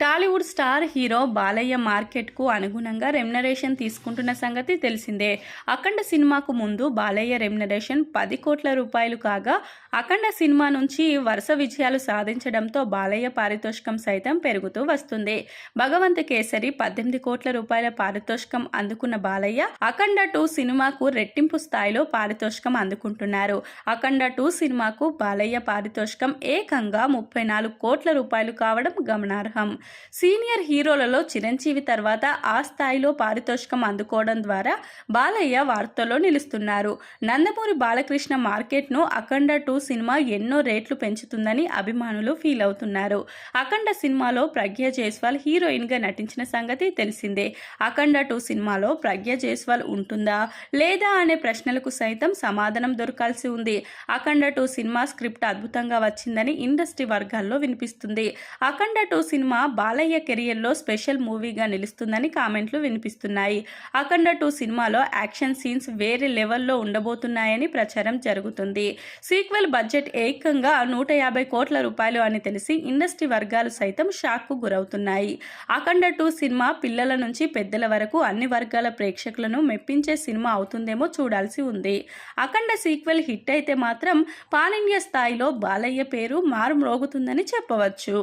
Tollywood star hero Balayya మార్కెట్కు అనుగుణంగా remuneration తీసుకుంటున్న సంగతి తెలిసిందే. అఖండ సినిమాకు ముందు బాలయ్య రెమ్యునరేషన్ పది కోట్ల రూపాయలు కాగా అఖండ సినిమా నుంచి వరుస విజయాలు సాధించడంతో బాలయ్య పారితోషికం సైతం పెరుగుతూ వస్తుంది. భగవంత్ కేసరి పద్దెనిమిది కోట్ల రూపాయల పారితోషికం అందుకున్న బాలయ్య అఖండ టూ సినిమాకు రెట్టింపు స్థాయిలో పారితోషికం అందుకుంటున్నారు. అఖండ టూ సినిమాకు బాలయ్య పారితోషికం ఏకంగా ముప్పై నాలుగు కోట్ల రూపాయలు కావడం గమనార్హం. సీనియర్ హీరోలలో చిరంజీవి తర్వాత ఆ స్థాయిలో పారితోషికం అందుకోవడం ద్వారా బాలయ్య వార్తల్లో నిలుస్తున్నారు. నందమూరి బాలకృష్ణ మార్కెట్ను అఖండ టూ సినిమా ఎన్నో రేట్లు పెంచుతుందని అభిమానులు ఫీల్ అవుతున్నారు. అఖండ సినిమాలో ప్రజ్ఞ జైస్వాల్ హీరోయిన్గా నటించిన సంగతి తెలిసిందే. అఖండ టూ సినిమాలో ప్రజ్ఞ జైస్వాల్ ఉంటుందా లేదా అనే ప్రశ్నలకు సైతం సమాధానం దొరకాల్సి ఉంది. అఖండ టూ సినిమా స్క్రిప్ట్ అద్భుతంగా వచ్చిందని ఇండస్ట్రీ వర్గాల్లో వినిపిస్తుంది. అఖండ టూ సినిమా బాలయ్య కెరియర్లో స్పెషల్ మూవీగా నిలుస్తుందని కామెంట్లు వినిపిస్తున్నాయి. అఖండ టూ సినిమాలో యాక్షన్ సీన్స్ వేరే లెవెల్లో ఉండబోతున్నాయని ప్రచారం జరుగుతుంది. సీక్వెల్ బడ్జెట్ ఏకంగా నూట యాభై కోట్ల రూపాయలు అని తెలిసి ఇండస్ట్రీ వర్గాలు సైతం షాక్కు గురవుతున్నాయి. అఖండ టూ సినిమా పిల్లల నుంచి పెద్దల వరకు అన్ని వర్గాల ప్రేక్షకులను మెప్పించే సినిమా అవుతుందేమో చూడాల్సి ఉంది. అఖండ సీక్వెల్ హిట్ అయితే మాత్రం పాన్ ఇండియా స్థాయిలో బాలయ్య పేరు మారుమ్రోగుతుందని చెప్పవచ్చు.